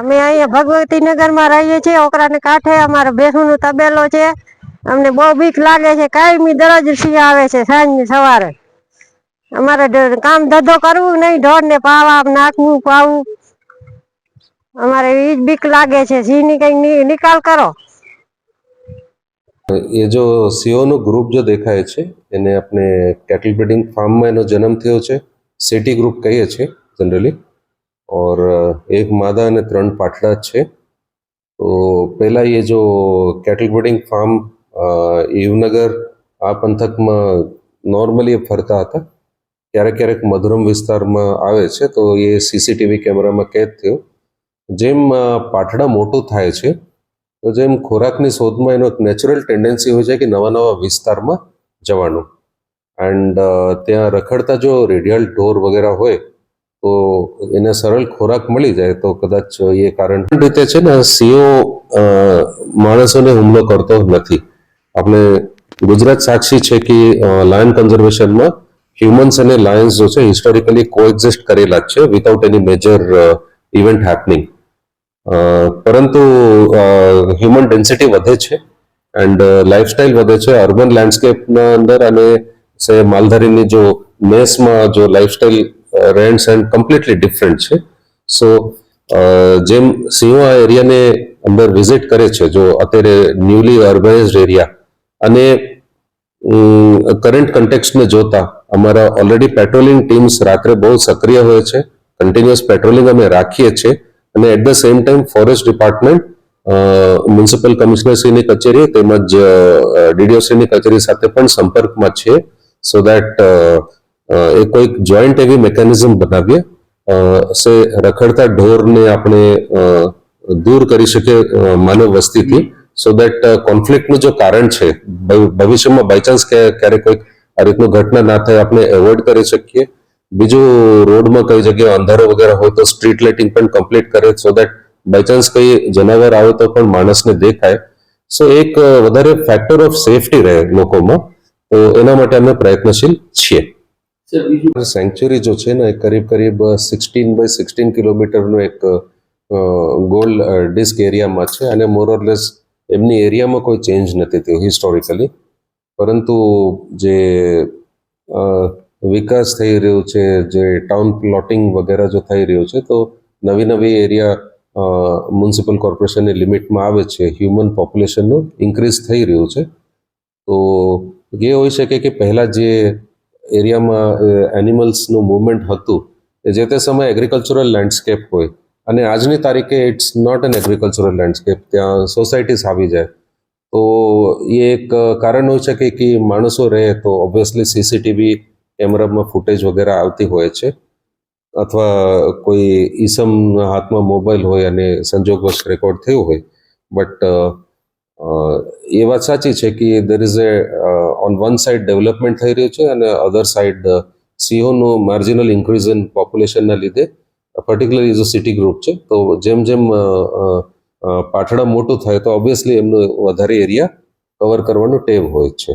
અમે અહીંયા ભગવતી નગરમાં રહીએ છીએ, ઓકરાને કાંઠે અમારો બેસુનો તબેલો છે. અમને બહુ બીક લાગે છે, કાયમી દરજ સિંહ આવે છે સાંજ સવારે. અમારે કામ ધંધો કરવું નહીં ઢોર ને પાવા નાખવું, પાવું. અમારે એ જ બીક લાગે છે, સિંહની કંઈક નિકાલ કરો. એ જો સિંહોનું ગ્રુપ જો દેખાય છે, એને આપણે કેટલ બ્રીડિંગ ફાર્મમાં એનો જન્મ થયો છે, સિટી ગ્રુપ કહીએ છીએ, જનરલી. ઓર એક માદા અને ત્રણ પાટડા છે તો પહેલાં એ જો કેટલ બ્રીડિંગ ફાર્મ ઈવનગર આ પંથકમાં નોર્મલી ફરતા હતા ક્યારેક ક્યારેક મધુરમ વિસ્તારમાં આવે છે તો એ સીસીટીવી કેમેરામાં કેદ થયો જેમ પાટડા મોટું થાય છે તો જેમ ખોરાકની શોધમાં એનો એક નેચરલ ટેન્ડન્સી હોય છે કે નવા નવા વિસ્તારમાં જવાનું એન્ડ ત્યાં રખડતા જો રેડિયલ ઢોર વગેરે હોય તો એને સરળ ખોરાક મળી જાય તો કદાચ એ કારણ રીતે છે ને સીઓ માણસોને હુમલો કરતો નથી. આપણે ગુજરાત સાક્ષી છે કે લાયન કન્ઝર્વેશનમાં હ્યુમન્સ અને લાયન્સ જો છે હિસ્ટોરિકલી કોએક્ઝિસ્ટ કરેલા જ છે વિથાઉટ એની મેજર ઇવેન્ટ હેપનિંગ. પરંતુ હ્યુમન ડેન્સિટી વધે છે એન્ડ લાઇફસ્ટાઇલ વધે છે. અર્બન લેન્ડસ્કેપના અંદર અને માલધારીની જો મેસમાં જો લાઇફસ્ટાઇલ રહેણ સહેણ કમ્પ્લીટલી ડિફરન્ટ છે. સો જેમ સિંહો આ એરિયાને અંદર વિઝિટ કરે છે, જો અત્યારે ન્યુલી અર્બનાઇઝડ એરિયા, અને કરંટ કન્ટેક્સને જોતા અમારા ઓલરેડી પેટ્રોલિંગ ટીમ્સ રાત્રે બહુ સક્રિય હોય છે. કન્ટિન્યુઅસ પેટ્રોલિંગ અમે રાખીએ છીએ. અને at the same time forest department municipal કમિશનરશ્રીની કચેરી, તેમજ ડીડીઓસીની કચેરી સાથે પણ સંપર્કમાં છે સો દેટ એ કોઈક જોઈન્ટ એવી મેકેનિઝમ બનાવીએ સે રખડતા ઢોરને આપણે દૂર કરી શકીએ માનવ વસ્તીથી. સો દેટ કોન્ફ્લિક્ટનું જો કારણ છે, ભવ- ભવિષ્યમાં બાયચાન્સ ક્યારેક કોઈક આ રીતનું ઘટના ના થાય, આપણે એવોઇડ કરી શકીએ. બીજું રોડમાં કઈ જગ્યાએ અંધારો વગેરે હોય તો સ્ટ્રીટ લાઇટિંગ પણ કમ્પ્લીટ કરે સો દેટ બાયચાન્સ કઈ જનાવર આવે તો પણ માણસને દેખાય. સો એક વધારે ફેક્ટર ઓફ સેફટી રહે લોકોમાં, તો એના માટે અમે પ્રયત્નશીલ છીએ. સેન્ચુરી જો છે ને કરીબ કરીબ સિક્સટીન બાય સિક્સટીન કિલોમીટરનું એક ગોલ્ડ ડિસ્ક એરિયામાં છે અને મોરલેસ એમની એરિયામાં કોઈ ચેન્જ નથી થયો હિસ્ટોરિકલી પરંતુ જે વિકાસ થઈ રહ્યો છે, જે ટાઉન પ્લોટિંગ વગેરે જો થઈ રહ્યું છે, તો નવી નવી એરિયા મ્યુનિસિપલ કોર્પોરેશનની લિમિટમાં આવે છે. હ્યુમન પોપ્યુલેશનનું ઇન્ક્રીઝ થઈ રહ્યું છે. તો એ હોઈ શકે કે પહેલાં જે એરિયામાં એનિમલ્સનું મુવમેન્ટ હતું જે તે સમયે એગ્રીકલ્ચરલ લેન્ડસ્કેપ હોય. અને આજની તારીખે it's not an agricultural landscape ત્યાં સોસાયટીસ આવી જાય. તો એ એક કારણ હોઈ શકે કે માણસો રહે તો ઓબ્વિયસલી સીસીટીવી કેમેરામાં ફૂટેજ વગેરે આવતી હોય છે. અથવા કોઈ ઈસમના હાથમાં મોબાઈલ હોય અને સંજોગવશ રેકોર્ડ થયું હોય. બટ એ વાત સાચી છે કે there is a on one side development થઈ રહ્યું છે અને અધર સાઇડ સિંહોનું માર્જિનલ ઇન્ક્રીઝ ઇન પોપ્યુલેશનના લીધે particular is a city group છે, તો જેમ જેમ પાટડા મોટું થાય તો ઓબ્વિયસલી એમનું વધારે એરિયા કવર કરવાનું ટેવ હોય છે.